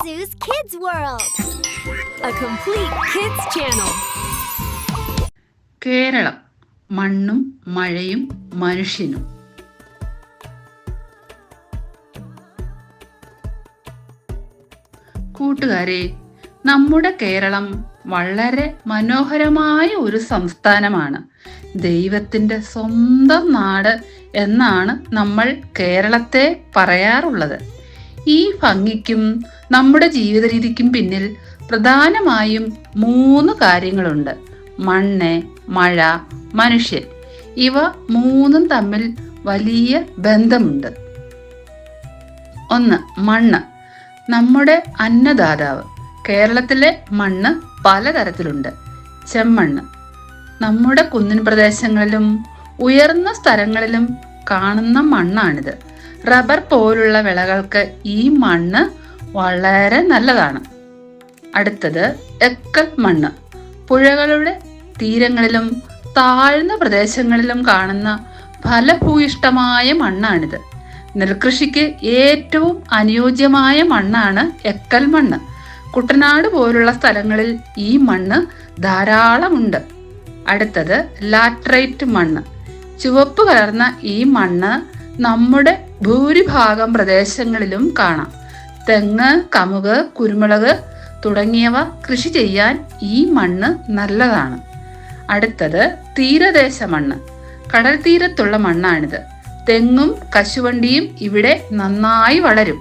Pazu's Kids World, a complete kids channel. Keralam മണ്ണും മഴയും മനുഷ്യനും. കൂട്ടുകാരെ നമ്മുടെ കേരളം വളരെ മനോഹരമായ ഒരു സംസ്ഥാനമാണ്. ദൈവത്തിന്റെ സ്വന്തം നാട് എന്നാണ് നമ്മൾ കേരളത്തെ പറയാറുള്ളത്. ഈ ഭംഗിക്കും നമ്മുടെ ജീവിത രീതിക്കും പിന്നിൽ പ്രധാനമായും മൂന്ന് കാര്യങ്ങളുണ്ട്. മണ്ണ് മഴ മനുഷ്യൻ. ഇവ മൂന്നും തമ്മിൽ വലിയ ബന്ധമുണ്ട്. ഒന്ന് മണ്ണ്. നമ്മുടെ അന്നദാതാവ്. കേരളത്തിലെ മണ്ണ് പലതരത്തിലുണ്ട്. ചെമ്മണ്ണ്. നമ്മുടെ കുന്നിൻ പ്രദേശങ്ങളിലും ഉയർന്ന സ്ഥലങ്ങളിലും കാണുന്ന മണ്ണാണിത്. റബ്ബർ പോലുള്ള വിളകൾക്ക് ഈ മണ്ണ് വളരെ നല്ലതാണ്. അടുത്തത് എക്കൽ മണ്ണ്. പുഴകളുടെ തീരങ്ങളിലും താഴ്ന്ന പ്രദേശങ്ങളിലും കാണുന്ന ഫലഭൂയിഷ്ടമായ മണ്ണാണിത്. നെൽകൃഷിക്ക് ഏറ്റവും അനുയോജ്യമായ മണ്ണാണ് എക്കൽ മണ്ണ്. കുട്ടനാട് പോലുള്ള സ്ഥലങ്ങളിൽ ഈ മണ്ണ് ധാരാളമുണ്ട്. അടുത്തത് ലാട്രൈറ്റ് മണ്ണ്. ചുവപ്പ് കലർന്ന ഈ മണ്ണ് നമ്മുടെ ഭൂരിഭാഗം പ്രദേശങ്ങളിലും കാണാം. തെങ്ങ് കമുക് കുരുമുളക് തുടങ്ങിയവ കൃഷി ചെയ്യാൻ ഈ മണ്ണ് നല്ലതാണ്. അടുത്തത് തീരദേശ മണ്ണ്. കടൽ തീരത്തുള്ള മണ്ണാണിത്. തെങ്ങും കശുവണ്ടിയും ഇവിടെ നന്നായി വളരും.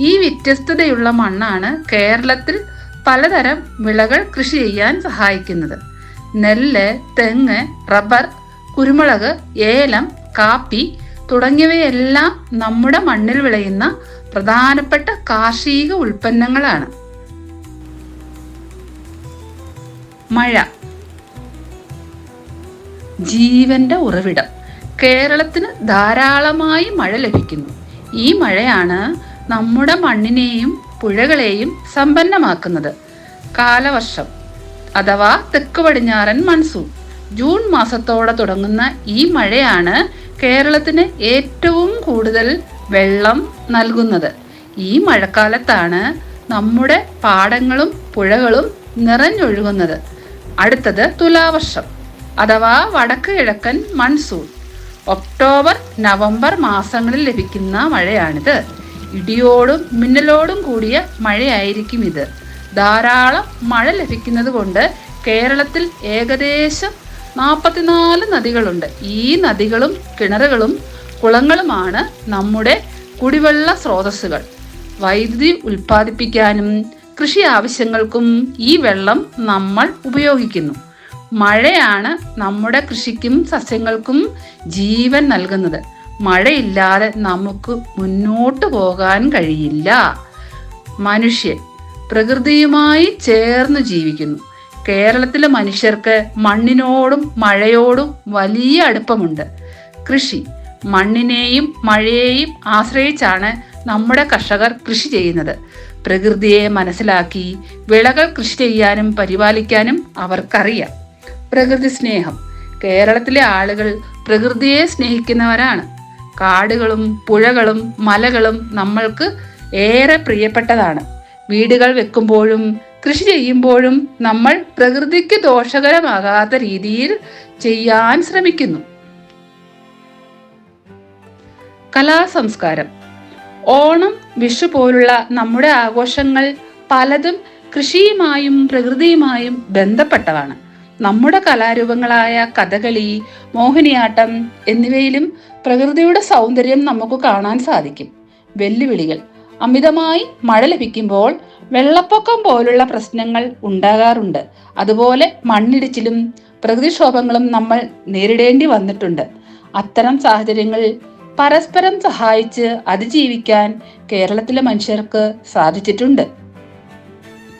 ഈ വ്യത്യസ്തതയുള്ള മണ്ണാണ് കേരളത്തിൽ പലതരം വിളകൾ കൃഷി ചെയ്യാൻ സഹായിക്കുന്നത്. നെല്ല് തെങ്ങ് റബ്ബർ കുരുമുളക് ഏലം കാപ്പി തുടങ്ങിയവയെല്ലാം നമ്മുടെ മണ്ണിൽ വിളയുന്ന പ്രധാനപ്പെട്ട കാർഷിക ഉൽപ്പന്നങ്ങളാണ്. മഴ. ജീവന്റെ ഉറവിടം. കേരളത്തിന് ധാരാളമായി മഴ ലഭിക്കുന്നു. ഈ മഴയാണ് നമ്മുടെ മണ്ണിനെയും പുഴകളെയും സമ്പന്നമാക്കുന്നത്. കാലവർഷം അഥവാ തെക്ക് പടിഞ്ഞാറൻ മൺസൂൺ ജൂൺ മാസത്തോടെ തുടങ്ങുന്ന ഈ മഴയാണ് കേരളത്തിന് ഏറ്റവും കൂടുതൽ വെള്ളം നൽകുന്നത്. ഈ മഴക്കാലത്താണ് നമ്മുടെ പാടങ്ങളും പുഴകളും നിറഞ്ഞൊഴുകുന്നത്. അടുത്തത് തുലാവർഷം അഥവാ വടക്ക് കിഴക്കൻ മൺസൂൺ. ഒക്ടോബർ നവംബർ മാസങ്ങളിൽ ലഭിക്കുന്ന മഴയാണിത്. ഇടിയോടും മിന്നലോടും കൂടിയ മഴയായിരിക്കും ഇത്. ധാരാളം മഴ ലഭിക്കുന്നത് കൊണ്ട് കേരളത്തിൽ ഏകദേശം നാൽപ്പത്തിനാല് നദികളുണ്ട്. ഈ നദികളും കിണറുകളും കുളങ്ങളുമാണ് നമ്മുടെ കുടിവെള്ള സ്രോതസ്സുകൾ. വൈദ്യുതി ഉൽപ്പാദിപ്പിക്കാനും കൃഷി ആവശ്യങ്ങൾക്കും ഈ വെള്ളം നമ്മൾ ഉപയോഗിക്കുന്നു. മഴയാണ് നമ്മുടെ കൃഷിക്കും സസ്യങ്ങൾക്കും ജീവൻ നൽകുന്നത്. മഴയില്ലാതെ നമുക്ക് മുന്നോട്ട് പോകാൻ കഴിയില്ല. മനുഷ്യൻ പ്രകൃതിയുമായി ചേർന്ന് ജീവിക്കുന്നു. കേരളത്തിലെ മനുഷ്യർക്ക് മണ്ണിനോടും മഴയോടും വലിയ അടുപ്പമുണ്ട്. കൃഷി മണ്ണിനെയും മഴയെയും ആശ്രയിച്ചാണ് നമ്മുടെ കർഷകർ കൃഷി ചെയ്യുന്നത്. പ്രകൃതിയെ മനസ്സിലാക്കി വിളകൾ കൃഷി ചെയ്യാനും പരിപാലിക്കാനും അവർക്കറിയാം. പ്രകൃതി സ്നേഹം. കേരളത്തിലെ ആളുകൾ പ്രകൃതിയെ സ്നേഹിക്കുന്നവരാണ്. കാടുകളും പുഴകളും മലകളും നമ്മൾക്ക് ഏറെ പ്രിയപ്പെട്ടതാണ്. വീടുകൾ വെക്കുമ്പോഴും കൃഷി ചെയ്യുമ്പോഴും നമ്മൾ പ്രകൃതിക്ക് ദോഷകരമാകാത്ത രീതിയിൽ ചെയ്യാൻ ശ്രമിക്കുന്നു. കലാസംസ്കാരം. ഓണം വിഷു പോലുള്ള നമ്മുടെ ആഘോഷങ്ങൾ പലതും കൃഷിയുമായും പ്രകൃതിയുമായും ബന്ധപ്പെട്ടതാണ്. നമ്മുടെ കലാരൂപങ്ങളായ കഥകളി മോഹിനിയാട്ടം എന്നിവയിലും പ്രകൃതിയുടെ സൗന്ദര്യം നമുക്ക് കാണാൻ സാധിക്കും. വെല്ലുവിളികൾ. അമിതമായി മഴ ലഭിക്കുമ്പോൾ വെള്ളപ്പൊക്കം പോലുള്ള പ്രശ്നങ്ങൾ ഉണ്ടാകാറുണ്ട്. അതുപോലെ മണ്ണിടിച്ചിലും പ്രകൃതിക്ഷോഭങ്ങളും നമ്മൾ നേരിടേണ്ടി വന്നിട്ടുണ്ട്. അത്തരം സാഹചര്യങ്ങളിൽ പരസ്പരം സഹായിച്ച് അതിജീവിക്കാൻ കേരളത്തിലെ മനുഷ്യർക്ക് സാധിച്ചിട്ടുണ്ട്.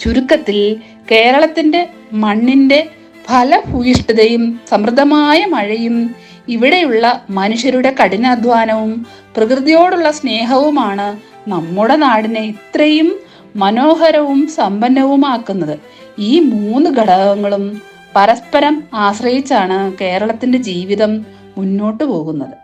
ചുരുക്കത്തിൽ കേരളത്തിന്റെ മണ്ണിന്റെ ഫലഭൂയിഷ്ഠതയും സമൃദ്ധമായ മഴയും ഇവിടെയുള്ള മനുഷ്യരുടെ കഠിനാധ്വാനവും പ്രകൃതിയോടുള്ള സ്നേഹവുമാണ് നമ്മുടെ നാടിനെ ഇത്രയും മനോഹരവും സമ്പന്നവുമാക്കുന്നത്. ഈ മൂന്ന് ഘടകങ്ങളും പരസ്പരം ആശ്രയിച്ചാണ് കേരളത്തിന്റെ ജീവിതം മുന്നോട്ടു പോകുന്നത്.